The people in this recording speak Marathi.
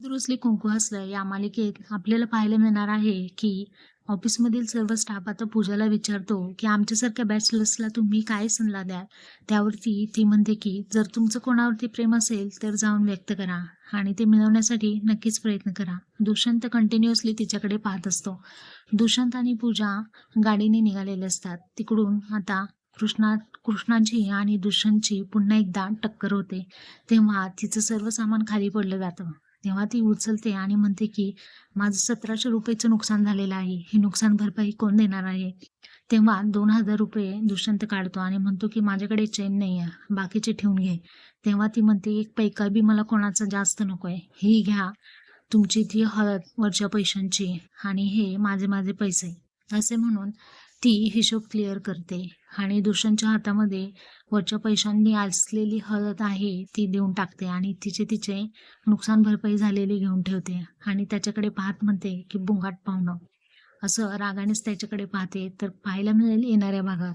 दुरुस्ली कुंकू हसलं या मालिकेत आपल्याला पाहायला मिळणार आहे की ऑफिसमधील सर्व स्टाफ आता पूजाला विचारतो की आमच्यासारख्या बॅचलर्सला तुम्ही काय सल्ला द्याल? त्यावरती ती म्हणते की जर तुमचं कोणावरती प्रेम असेल तर जाऊन व्यक्त करा आणि ते मिळवण्यासाठी नक्कीच प्रयत्न करा. दुष्यंत कंटिन्युअसली तिच्याकडे पाहत असतो. दुष्यंत आणि पूजा गाडीने निघालेले असतात. तिकडून आता कृष्णा कृष्णाची आणि दुष्यंतची पुन्हा एकदा टक्कर होते. तेव्हा तिचं सर्व सामान खाली पडलं जातं. तेव्हा ती उचलते आणि म्हणते की माझं सतराशे रुपयेचं नुकसान झालेलं आहे. हे नुकसान भरपाई कोण देणार आहे? तेव्हा दोन हजार रुपये दुष्यंत काढतो आणि म्हणतो की माझ्याकडे चेन नाही आहे. बाकीचे ठेवून घे. तेव्हा ती म्हणते एक पैका बी मला कोणाचा जास्त नको आहे ही घ्या. तुमची ती हळद वरच्या पैशांची. आणि हे माझे माझे पैसे. असे म्हणून ती हिशोब क्लिअर करते. आणि दुष्यंतच्या हातामध्ये वरच्या पैशांनी असलेली हळद आहे ती देऊन टाकते आणि तिचे तिचे नुकसान भरपाई झालेली घेऊन ठेवते आणि त्याच्याकडे पाहत म्हणते की बुंगाट पाहुणं असं रागानेच त्याच्याकडे पाहते तर पाहायला मिळेल येणाऱ्या भागात.